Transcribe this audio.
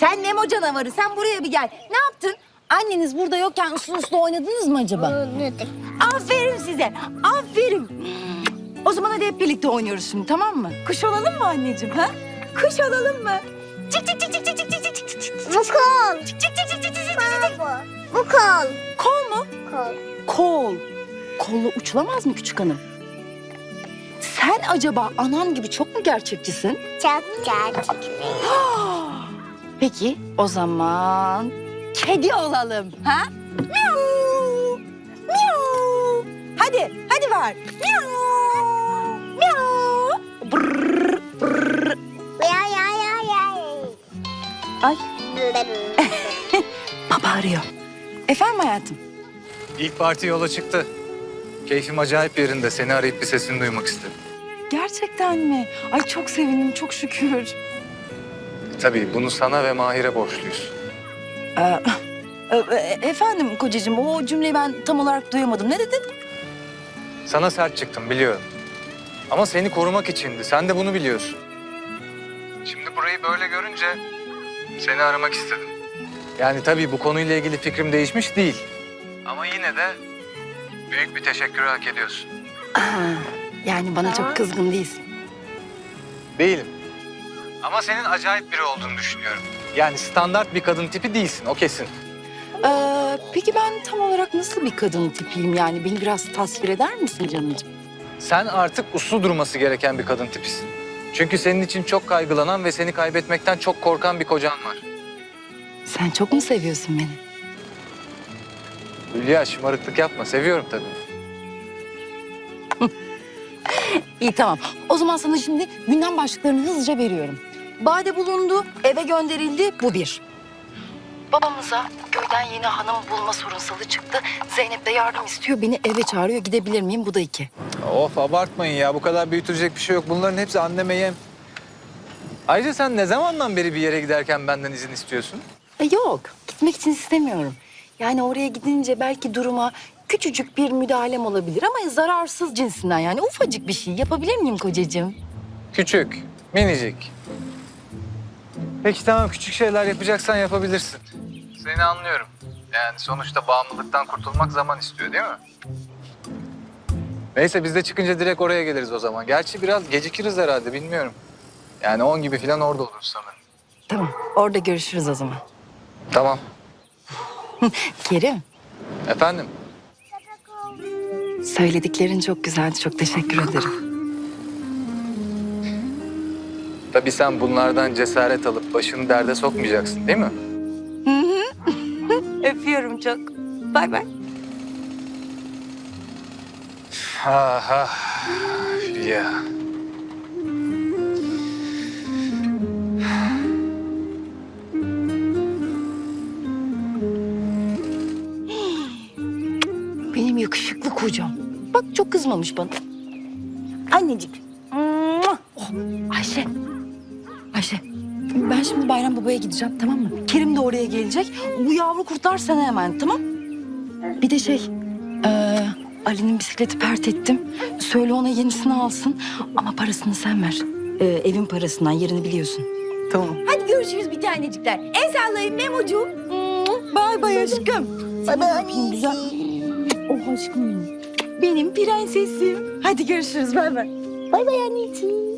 Sen Memo canavarı sen buraya bir gel. Ne yaptın? Anneniz burada yokken uslu uslu oynadınız mı acaba? Oynadık. Aferin size. Aferin. O zaman hadi hep birlikte oynuyoruz şimdi tamam mı? Kuş olalım mı anneciğim ha? Kuş olalım mı? Çık çık çık çık çık çık çık çık çık çık çık Bu kol. çık çık çık çık çık çık. Bu. Bu kol. Kol mu? Kol. Kol. Kolla uçulamaz mı küçük hanım? Sen acaba anan gibi çok mu gerçekçisin? Çok gerçekli. Peki o zaman kedi olalım ha? Miau. Miau. Hadi, hadi var. Miau. Miau. Brrr, brrr. Ya ya ya ya. Ay, baba arıyor. Efendim hayatım? İlk parti yola çıktı. Keyfim acayip yerinde. Seni arayıp bir sesini duymak istedim. Gerçekten mi? Ay çok sevindim, çok şükür. Tabii bunu sana ve Mahir'e borçluyuz. Ee, e- e- efendim kocacığım, o cümleyi ben tam olarak duyamadım. Ne dedin? Sana sert çıktım biliyorum. Ama seni korumak içindi. Sen de bunu biliyorsun. Şimdi burayı böyle görünce seni aramak istedim. Yani tabii bu konuyla ilgili fikrim değişmiş değil. Ama yine de büyük bir teşekkür hak ediyorsun. Aa, yani bana çok kızgın değilsin. Değilim. Ama senin acayip biri olduğunu düşünüyorum. Yani standart bir kadın tipi değilsin, o kesin. Ee, peki ben tam olarak nasıl bir kadın tipiyim yani? Beni biraz tasvir eder misin canımcığım? Sen artık uslu durması gereken bir kadın tipisin. Çünkü senin için çok kaygılanan ve seni kaybetmekten çok korkan bir kocan var. Sen çok mu seviyorsun beni? Hülya şımarıklık yapma, seviyorum tabii. İyi tamam. O zaman sana şimdi gündem başlıklarını hızlıca veriyorum. Bade bulundu, eve gönderildi. Bu bir. Babamıza köyden yeni hanım bulma sorunsalı çıktı. Zeynep de yardım istiyor. Beni eve çağırıyor. Gidebilir miyim? Bu da iki. Of abartmayın ya, bu kadar büyütülecek bir şey yok. Bunların hepsi anneme yem. Ayrıca sen ne zamandan beri bir yere giderken benden izin istiyorsun? E, yok. Gitmek için istemiyorum. Yani oraya gidince belki duruma küçücük bir müdahalem olabilir ama zararsız cinsinden yani ufacık bir şey yapabilir miyim kocacığım? Küçük, minicik. Peki tamam, küçük şeyler yapacaksan yapabilirsin. Seni anlıyorum. Yani sonuçta bağımlılıktan kurtulmak zaman istiyor değil mi? Neyse biz de çıkınca direkt oraya geliriz o zaman. Gerçi biraz gecikiriz herhalde bilmiyorum. Yani 10 gibi falan orada oluruz sanırım. Tamam. Orada görüşürüz o zaman. Tamam. Kerim, Efendim? söylediklerin çok güzeldi. Çok teşekkür ederim. Tabii sen bunlardan cesaret alıp başını derde sokmayacaksın değil mi? Öpüyorum çok. Bay bay. Ha ha. Hülya. Benim yakışıklı kocam. Bak çok kızmamış bana. Annecik. Mua! Oh, Ayşe. Ayşe. Ben şimdi Bayram Baba'ya gideceğim tamam mı? Kerim de oraya gelecek. Bu yavru kurtlar sana hemen tamam? Bir de şey... eee, Ali'nin bisikleti pert ettim. Söyle ona yenisini alsın. Ama parasını sen ver. Ee, evin parasından yerini biliyorsun. Tamam. Hadi görüşürüz bir tanecikler. El sallayın Memo'cuğum. Bay bay aşkım. Bay bay güzel. Oh aşkım benim. Benim prensesim. Hadi görüşürüz bay bay. Bay bay anneciğim.